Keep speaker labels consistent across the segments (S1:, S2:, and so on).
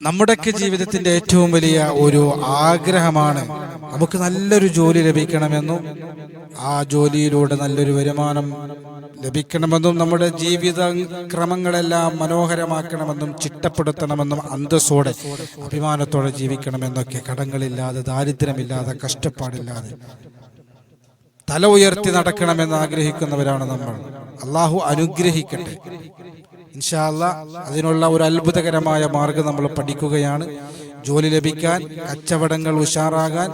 S1: നമ്മുടെയൊക്കെ ജീവിതത്തിന്റെ ഏറ്റവും വലിയ ഒരു ആഗ്രഹമാണ് നമുക്ക് നല്ലൊരു ജോലി ലഭിക്കണമെന്നും ആ ജോലിയിലൂടെ നല്ലൊരു വരുമാനം ലഭിക്കണമെന്നും നമ്മുടെ ജീവിത ക്രമങ്ങളെല്ലാം മനോഹരമാക്കണമെന്നും ചിട്ടപ്പെടുത്തണമെന്നും അന്തസ്സോടെ അഭിമാനത്തോടെ ജീവിക്കണമെന്നൊക്കെ കടങ്ങളില്ലാതെ ദാരിദ്ര്യമില്ലാതെ കഷ്ടപ്പാടില്ലാതെ തല ഉയർത്തി നടക്കണമെന്ന് ആഗ്രഹിക്കുന്നവരാണ് നമ്മൾ. അള്ളാഹു അനുഗ്രഹിക്കട്ടെ. ഇൻഷാല്ല അതിനുള്ള ഒരു അത്ഭുതകരമായ മാർഗം നമ്മൾ പഠിക്കുകയാണ്. ജോലി ലഭിക്കാൻ കച്ചവടങ്ങൾ ഉഷാറാകാൻ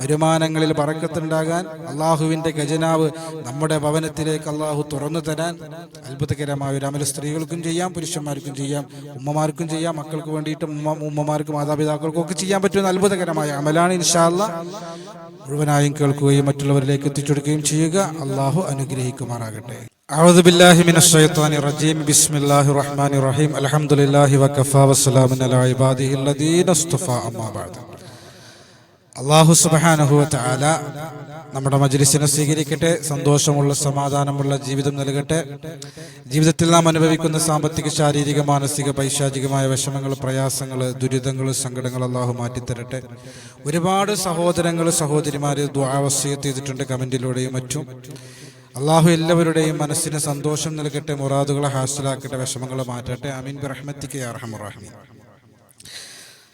S1: വരുമാനങ്ങളിൽ പറക്കത്തുണ്ടാകാൻ അള്ളാഹുവിന്റെ ഖജനാവ് നമ്മുടെ ഭവനത്തിലേക്ക് അള്ളാഹു തുറന്നു തരാൻ അത്ഭുതകരമായ ഒരു അമല സ്ത്രീകൾക്കും ചെയ്യാം പുരുഷന്മാർക്കും ചെയ്യാം ഉമ്മമാർക്കും ചെയ്യാം മക്കൾക്ക് വേണ്ടിയിട്ട് ഉമ്മ ഉമ്മമാർക്കും മാതാപിതാക്കൾക്കും ഒക്കെ ചെയ്യാൻ പറ്റുന്ന അത്ഭുതകരമായ അമലാണ് ഇൻഷാല്ല മുഴുവനായും കേൾക്കുകയും മറ്റുള്ളവരിലേക്ക് എത്തിച്ചു കൊടുക്കുകയും ചെയ്യുക. അള്ളാഹു അനുഗ്രഹിക്കുമാറാകട്ടെ. أعوذ بالله من الشيطان الرجيم بسم الله الرحمن الرحيم الحمد لله وكفى وسلام على عباده الذين اصطفى أما بعد അള്ളാഹു സുബാനഹു താല നമ്മുടെ മജ്ലിസിനെ സ്വീകരിക്കട്ടെ സന്തോഷമുള്ള സമാധാനമുള്ള ജീവിതം നൽകട്ടെ ജീവിതത്തിൽ നാം അനുഭവിക്കുന്ന സാമ്പത്തിക ശാരീരിക മാനസിക പൈശാചികമായ വിഷമങ്ങൾ പ്രയാസങ്ങൾ ദുരിതങ്ങൾ സങ്കടങ്ങൾ അള്ളാഹു മാറ്റിത്തരട്ടെ ഒരുപാട് സഹോദരങ്ങൾ സഹോദരിമാർ ദ്വാവസ്യത്ത് ചെയ്തിട്ടുണ്ട് കമന്റിലൂടെയും മറ്റും അള്ളാഹു എല്ലാവരുടെയും മനസ്സിന് സന്തോഷം നൽകട്ടെ മുറാദുകളെ ഹാസിലാക്കട്ടെ വിഷമങ്ങൾ മാറ്റട്ടെ. അമീൻ. ബ്രഹ്മത്തിക്ക് അർഹമുറാഹിമീൻ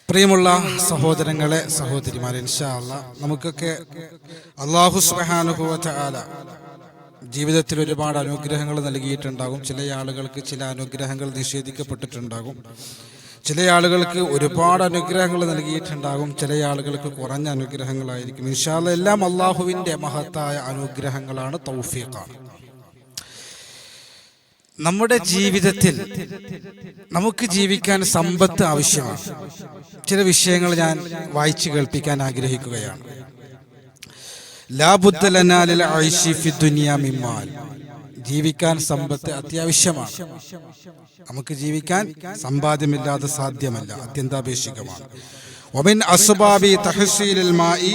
S1: പ്രിയമുള്ള സഹോദരങ്ങളെ സഹോദരിമാരെ ഇൻഷാ അല്ലാ നമുക്കൊക്കെ അള്ളാഹു സുബാനുഭവത്തെ ജീവിതത്തിൽ ഒരുപാട് അനുഗ്രഹങ്ങൾ നൽകിയിട്ടുണ്ടാകും. ചില ആളുകൾക്ക് ചില അനുഗ്രഹങ്ങൾ നിഷേധിക്കപ്പെട്ടിട്ടുണ്ടാകും. ചില ആളുകൾക്ക് ഒരുപാട് അനുഗ്രഹങ്ങൾ നൽകിയിട്ടുണ്ടാകും ചില ആളുകൾക്ക് കുറഞ്ഞ അനുഗ്രഹങ്ങളായിരിക്കും. ഇൻഷാല്ല എല്ലാം അള്ളാഹുവിന്റെ മഹത്തായ അനുഗ്രഹങ്ങളാണ് തൗഫീഖാണ്. നമ്മുടെ ജീവിതത്തിൽ നമുക്ക് ജീവിക്കാൻ സമ്പത്ത് ആവശ്യമാണ്. ചില വിഷയങ്ങൾ ഞാൻ വായിച്ചു കേൾപ്പിക്കാൻ ആഗ്രഹിക്കുകയാണ്. ലാബുദ്ദലനാലിൽ ഐഷി ഫി ദുനിയ മിമ്മാൽ ജീവിക്കാൻ സമ്പത്ത് അത്യാവശ്യമാണ്. നമുക്ക് ജീവിക്കാൻ സമ്പാദ്യമില്ലാതെ സാധ്യമല്ല. അത്യന്താപേക്ഷികമാണ്. ഒമിൻ അസുബാബി തഹസീലിൽ മായി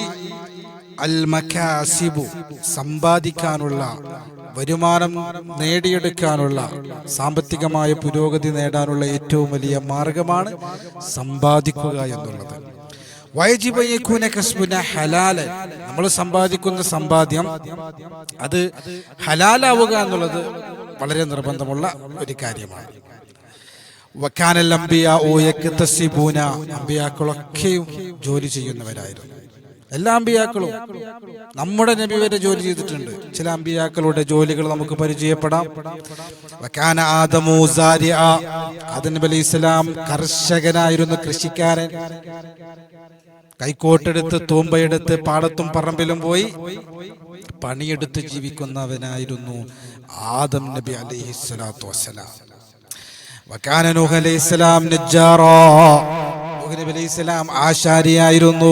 S1: അൽ മക്കാസിബു സമ്പാദിക്കാനുള്ള വരുമാനം നേടിയെടുക്കാനുള്ള സാമ്പത്തികമായ പുരോഗതി നേടാനുള്ള ഏറ്റവും വലിയ മാർഗമാണ് സമ്പാദിക്കുക എന്നുള്ളത്. ഹലാൽ. നമ്മൾ സമ്പാദിക്കുന്ന സമ്പാദ്യം അത് ഹലാലാവുക എന്നുള്ളത് വളരെ നിർബന്ധമുള്ള ഒരു കാര്യമാണ്. വക്കാനൽ അമ്പിയ ഓയക്ക് തസിബൂന. അമ്പിയാക്കളൊക്കെയും ജോലി ചെയ്യുന്നവരായിരുന്നു. എല്ലാ അമ്പിയാക്കളും നമ്മുടെ നബി വരെ ജോലി ചെയ്തിട്ടുണ്ട്. ചില അമ്പിയാക്കളുടെ ജോലികൾ നമുക്ക് പരിചയപ്പെടാം. അലൈഹി ഇസ്ലാം കർഷകനായിരുന്നു കൃഷിക്കാരൻ. കൈക്കോട്ടെടുത്ത് തൂമ്പയെടുത്ത് പാടത്തും പറമ്പിലും പോയി പണിയെടുത്ത് ജീവിക്കുന്നവനായിരുന്നു ആദം നബി അലൈഹി സ്വലാത്തു വസ്സലാം. വക്കാന നൂഹ് അലൈഹി സ്വലാം നജ്ജാറോ. നബി അലൈഹി ഇസ്ലാം ആശാരിയായിരുന്നു.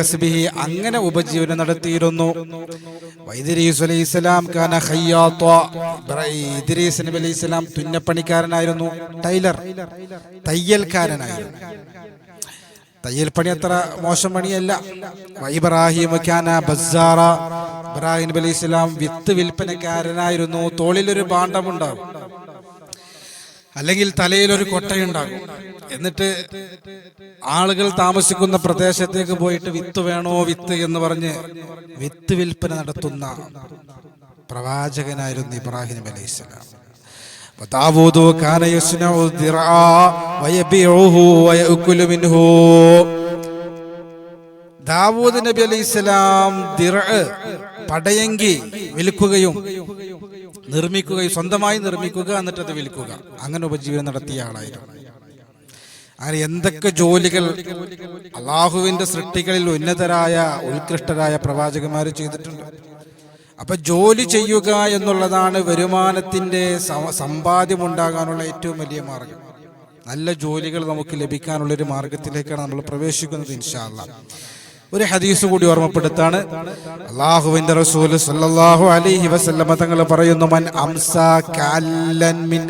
S1: കസ്ബിഹി അങ്ങനെ ഉപജീവനം നടത്തിയിരുന്നു. വൈദ്രീസ് അലൈഹി ഇസ്ലാം കാന ഖയ്യാത്ത. ഇബ്രാ- ഇദ്രീസ് നബി അലൈഹി ഇസ്ലാം തുന്നപ്പണിക്കാരനായിരുന്നു. ടൈലർ. തയ്യൽക്കാരനായിരുന്നു. തയ്യൽ പണി അത്ര മോശം പണിയല്ല. ഇബ്രാഹിം ഖാന ബസാറ. ഇബ്രാഹിം അലി ഇസ്ലാം വിത്ത് വിൽപ്പനക്കാരനായിരുന്നു. തോളിലൊരു ഭാണ്ഡമുണ്ടാകും. അല്ലെങ്കിൽ തലയിൽ ഒരു കൊട്ടയുണ്ടാകും. എന്നിട്ട് ആളുകൾ താമസിക്കുന്ന പ്രദേശത്തേക്ക് പോയിട്ട് വിത്ത് വേണോ വിത്ത് എന്ന് പറഞ്ഞ് വിത്ത് വിൽപ്പന നടത്തുന്ന പ്രവാചകനായിരുന്നു ഇബ്രാഹിം നബി അലൈഹി സ്വലാം وداود كان يصنع الذراع ويبيعه ويأكل منه ദാവൂദ് നബി അലൈഹി സ്വലാം പടയങ്കി വിൽക്കുകയും നിർമ്മിക്കുകയും സ്വന്തമായി നിർമ്മിക്കുക എന്നിട്ട് അത് വിൽക്കുക അങ്ങനെ ഉപജീവനം നടത്തിയ ആളായിരുന്നു അങ്ങനെ എന്തൊക്കെ ജോലികൾ അള്ളാഹുവിന്റെ സൃഷ്ടികളിൽ ഉന്നതരായ ഉത്കൃഷ്ടരായ പ്രവാചകന്മാർ ചെയ്തിട്ടുണ്ട് അപ്പൊ ജോലി ചെയ്യുക എന്നുള്ളതാണ് വരുമാനത്തിന്റെ സമ്പാദ്യമുണ്ടാകാനുള്ള ഏറ്റവും വലിയ മാർഗം. നല്ല ജോലികൾ നമുക്ക് ലഭിക്കാനുള്ള ഒരു മാർഗത്തിലേക്കാണ് നമ്മൾ പ്രവേശിക്കുന്നത് ഇൻഷാല്ല ഒരു ഹദീസ് കൂടി ഓർമ്മപ്പെടുത്താണ്. അള്ളാഹുവിന്റെ റസൂൽ സല്ലല്ലാഹു അലൈഹി വസല്ലമ തങ്ങൾ പറയുന്നു മൻ അംസാ മിൻ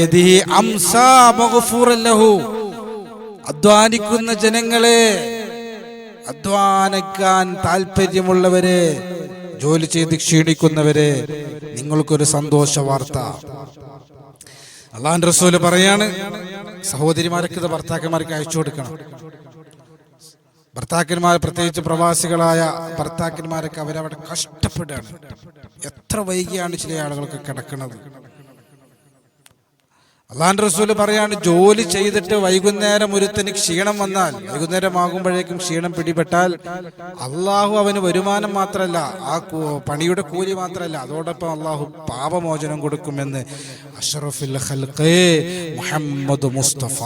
S1: യദിഹി ലഹു. അധ്വാനിക്കുന്ന ജനങ്ങളെ അധ്വാനിക്കാൻ താല്പര്യമുള്ളവരെ ജോലി ചെയ്ത് ക്ഷീണിക്കുന്നവരെ നിങ്ങൾക്കൊരു സന്തോഷ വാർത്ത. അള്ളാൻ റസൂൽ പറയാണ് സഹോദരിമാരൊക്കെ ഇത് ഭർത്താക്കന്മാർക്ക് അയച്ചു കൊടുക്കണം. ഭർത്താക്കന്മാർ പ്രത്യേകിച്ച് പ്രവാസികളായ ഭർത്താക്കന്മാരൊക്കെ അവരവിടെ കഷ്ടപ്പെടുകയാണ്. എത്ര വൈകിയാണ് ചില ആളുകൾക്ക് കിടക്കുന്നത്? അള്ളാൻ റസൂൽ പറയാണ് ജോലി ചെയ്തിട്ട് വൈകുന്നേരം ഒരുത്തന് ക്ഷീണം വന്നാൽ വൈകുന്നേരം ആകുമ്പോഴേക്കും ക്ഷീണം പിടിപെട്ടാൽ അള്ളാഹു അവന് വരുമാനം മാത്രമല്ല ആ പണിയുടെ കൂലി മാത്രമല്ല അതോടൊപ്പം അള്ളാഹു പാപമോചനം കൊടുക്കുമെന്ന്. അഷറഫുൽ മുഹമ്മദ് മുസ്തഫ.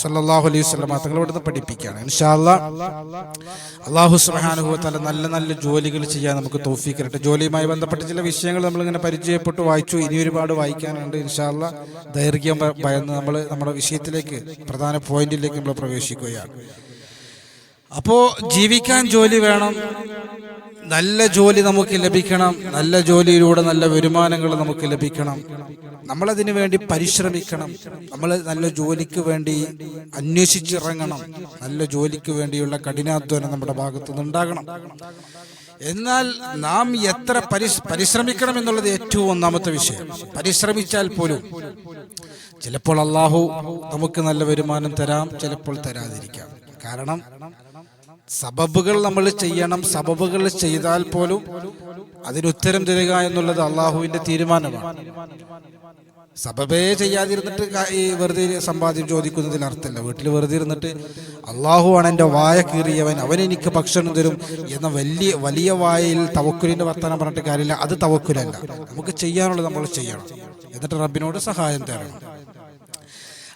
S1: സല്ലല്ലാഹു അലൈഹി തങ്ങളോട് നിന്ന് പഠിപ്പിക്കുകയാണ്. ഇൻഷാല്ല അള്ളാഹു വ നല്ല നല്ല ജോലികൾ ചെയ്യാൻ നമുക്ക് തോഫിക്കരട്ടെ ജോലിയുമായി ബന്ധപ്പെട്ട ചില വിഷയങ്ങൾ നമ്മൾ ഇങ്ങനെ പരിചയപ്പെട്ടു വായിച്ചു ഇനി ഒരുപാട് വായിക്കാനുണ്ട് ഇൻഷാല്ല ദൈർഘ്യം ഭയന്ന് നമ്മൾ നമ്മുടെ വിഷയത്തിലേക്ക് പ്രധാന പോയിന്റിലേക്ക് നമ്മൾ പ്രവേശിക്കുകയാണ്. അപ്പോ ജീവിക്കാൻ ജോലി വേണം നല്ല ജോലി നമുക്ക് ലഭിക്കണം. നല്ല ജോലിയിലൂടെ നല്ല വരുമാനങ്ങൾ നമുക്ക് ലഭിക്കണം. നമ്മളതിനു വേണ്ടി പരിശ്രമിക്കണം. നമ്മൾ നല്ല ജോലിക്ക് വേണ്ടി അന്വേഷിച്ചിറങ്ങണം. നല്ല ജോലിക്ക് വേണ്ടിയുള്ള കഠിനാധ്വാനം നമ്മുടെ ഭാഗത്തു നിന്നുണ്ടാകണം എന്നാൽ നാം എത്ര പരിശ് പരിശ്രമിക്കണം എന്നുള്ളത് ഏറ്റവും ഒന്നാമത്തെ വിഷയം. പരിശ്രമിച്ചാൽ പോലും ചിലപ്പോൾ അള്ളാഹു നമുക്ക് നല്ല വരുമാനം തരാം ചിലപ്പോൾ തരാതിരിക്കാം. കാരണം സബബുകൾ നമ്മൾ ചെയ്യണം സബബുകൾ ചെയ്താൽ പോലും അതിനുത്തരം തരിക എന്നുള്ളത് അള്ളാഹുവിന്റെ തീരുമാനമാണ്. സബബേ ചെയ്യാതിരുന്നിട്ട് ഈ വെറുതെ സമ്പാദ്യം ചോദിക്കുന്നതിൽ അർത്ഥമില്ല. വീട്ടിൽ വെറുതെ ഇരുന്നിട്ട് അള്ളാഹുവാണ് എന്റെ വായ കീറിയവൻ അവൻ എനിക്ക് ഭക്ഷണം തരും എന്ന വലിയ വലിയ വായയിൽ തവക്കുലിന്റെ വർത്തമാനം പറഞ്ഞിട്ട് കാര്യമില്ല. അത് തവക്കുലല്ല. നമുക്ക് ചെയ്യാനുള്ളത് നമ്മൾ ചെയ്യണം. എന്നിട്ട് റബ്ബിനോട് സഹായം തേടണം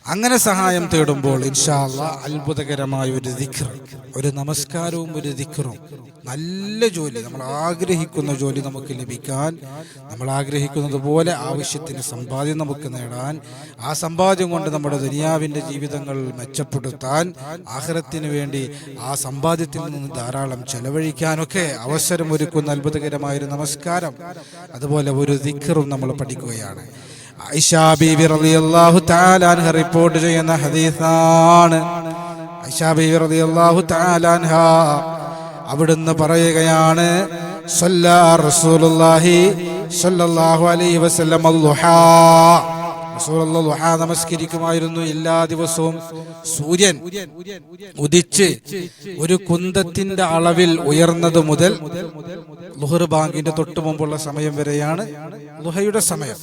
S1: അങ്ങനെ സഹായം തേടുമ്പോൾ ഇൻഷാല്ല അത്ഭുതകരമായ ഒരു ദിഖർ ഒരു നമസ്കാരവും ഒരു ദിഖറും നല്ല ജോലി നമ്മൾ ആഗ്രഹിക്കുന്ന ജോലി നമുക്ക് ലഭിക്കാൻ നമ്മൾ ആഗ്രഹിക്കുന്നത് പോലെ ആവശ്യത്തിന് സമ്പാദ്യം നമുക്ക് നേടാൻ ആ സമ്പാദ്യം കൊണ്ട് നമ്മുടെ ദുനിയാവിന്റെ ജീവിതങ്ങൾ മെച്ചപ്പെടുത്താൻ ആഹ്റത്തിന് വേണ്ടി ആ സമ്പാദ്യത്തിൽ നിന്ന് ധാരാളം ചെലവഴിക്കാനൊക്കെ അവസരമൊരുക്കുന്ന ഒരുക്കുന്ന ഒരു നമസ്കാരം. അതുപോലെ ഒരു ദിഖറും നമ്മൾ പഠിക്കുകയാണ്. റളിയല്ലാഹു റിപ്പോർട്ട് ചെയ്യുന്ന ഹദീസാണ്. റളിയല്ലാഹു അവിടുന്ന് പറയുകയാണ് സല്ലാ റസൂലുള്ളാഹി സ്വല്ലല്ലാഹു അലൈഹി വസല്ലം നമസ്കരിക്കുമായിരുന്നു എല്ലാ ദിവസവും. സൂര്യൻ ഉദിച്ച് ഒരു കുന്തത്തിന്റെ അളവിൽ ഉയർന്നത് മുതൽ ലുഹർ ബാങ്കിന്റെ തൊട്ടു മുമ്പുള്ള സമയം വരെയാണ് ലുഹയുടെ സമയം.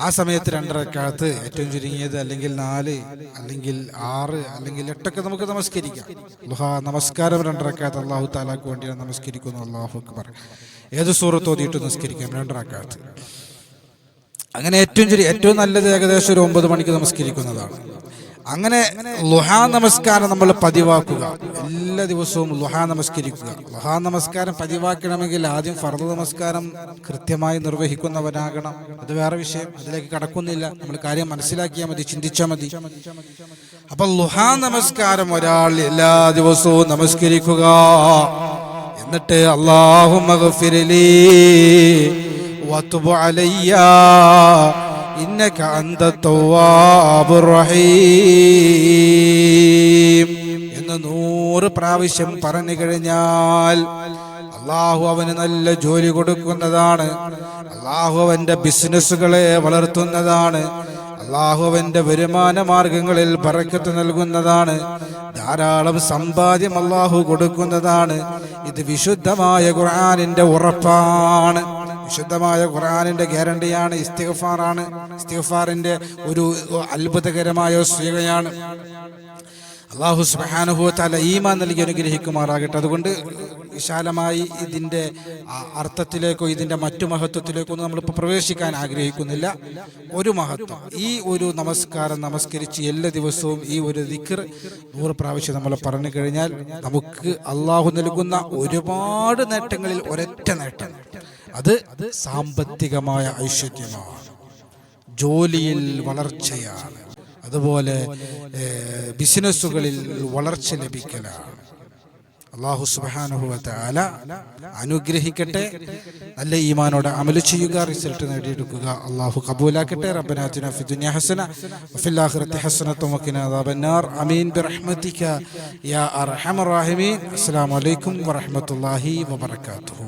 S1: ആ സമയത്ത് രണ്ടരക്കാലത്ത് ഏറ്റവും ചുരുങ്ങിയത് അല്ലെങ്കിൽ നാല് അല്ലെങ്കിൽ ആറ് അല്ലെങ്കിൽ എട്ടൊക്കെ നമുക്ക് നമസ്കരിക്കാം. ലുഹ നമസ്കാരം രണ്ടരക്കാലത്ത് അള്ളാഹു താലാക്ക് വേണ്ടിയാണ് നമസ്കരിക്കുന്നു അള്ളാഹു അക്ബർ. ഏത് സൂറത്ത് ഓതിയിട്ട് നമസ്കരിക്കാം? രണ്ടരക്കാലത്ത്. അങ്ങനെ ഏറ്റവും ചെറിയ ഏറ്റവും നല്ലത് ഏകദേശം ഒരു ഒമ്പത് മണിക്ക് നമസ്കരിക്കുന്നതാണ്. അങ്ങനെ ലുഹാ നമസ്കാരം നമ്മൾ പതിവാക്കുക. എല്ലാ ദിവസവും ലുഹാ നമസ്കരിക്കുക ലുഹാ നമസ്കാരം പതിവാക്കണമെങ്കിൽ ആദ്യം ഫർദ് നമസ്കാരം കൃത്യമായി നിർവഹിക്കുന്നവനാകണം അത് വേറെ വിഷയം അതിലേക്ക് കടക്കുന്നില്ല നമ്മൾ കാര്യം മനസ്സിലാക്കിയാൽ മതി ചിന്തിച്ചാൽ മതി അപ്പൊ ലുഹാ നമസ്കാരം ഒരാൾ എല്ലാ ദിവസവും നമസ്കരിക്കുക എന്നിട്ട് അള്ളാഹു وتب علي إنك أنت التواب الرحيم എന്ന് നൂറ് പ്രാവശ്യം പറഞ്ഞു കഴിഞ്ഞാൽ അള്ളാഹു അവന് നല്ല ജോലി കൊടുക്കുന്നതാണ്. അള്ളാഹു അവന്റെ ബിസിനസ്സുകളെ വളർത്തുന്നതാണ്. അള്ളാഹു അവന്റെ വരുമാന മാർഗങ്ങളിൽ പറക്കത്ത് നൽകുന്നതാണ്. ധാരാളം സമ്പാദ്യം അള്ളാഹു കൊടുക്കുന്നതാണ്. ഇത് വിശുദ്ധമായ ഖുർആാനിന്റെ ഉറപ്പാണ്. വിശുദ്ധമായ ഖുർആാനിന്റെ ഗ്യാരണ്ടിയാണ് ഇസ്തിഗഫാറാണ്. ഇസ്തിഗ്ഫാറിന്റെ ഒരു അത്ഭുതകരമായ സ്വീകയാണ് അള്ളാഹു സുബാനുഭവത്താല ഈമാൻ നൽകി അനുഗ്രഹിക്കുമാറാകട്ടെ. അതുകൊണ്ട് വിശാലമായി ഇതിന്റെ അർത്ഥത്തിലേക്കോ ഇതിന്റെ മറ്റു മഹത്വത്തിലേക്കോ ഒന്നും നമ്മളിപ്പോൾ പ്രവേശിക്കാൻ ആഗ്രഹിക്കുന്നില്ല. ഒരു മഹത്വം ഈ ഒരു നമസ്കാരം നമസ്കരിച്ച് എല്ലാ ദിവസവും ഈ ഒരു ദിക്കർ നൂറ് പ്രാവശ്യം നമ്മൾ പറഞ്ഞു കഴിഞ്ഞാൽ നമുക്ക് അള്ളാഹു നൽകുന്ന ഒരുപാട് നേട്ടങ്ങളിൽ ഒരൊറ്റ നേട്ടം. അത് സാമ്പത്തികമായ ഐശ്വര്യമാണ്. ജോലിയിൽ വളർച്ചയാണ്. അതുപോലെ ബിസിനസ്സുകളിൽ വളർച്ച ലഭിക്കലാണ്. അള്ളാഹു സുബാനുഭവത്താല അനുഗ്രഹിക്കട്ടെ. നല്ല ഈമാനോട് അമലു ചെയ്യുക റിസൾട്ട് നേടിയെടുക്കുക. അള്ളാഹു കബൂലാക്കട്ടെ. റബ്ബനാത്തിന ഫി ദുനിയ ഹസന വഫിൽ ആഖിറതി ഹസനത്തും വഖിന അദാബന്നാർ. ആമീൻ ബിറഹ്മതിക യാ അസ്സലാമു അലൈക്കും വറഹ്മത്തുള്ളാഹി വബറകാതുഹു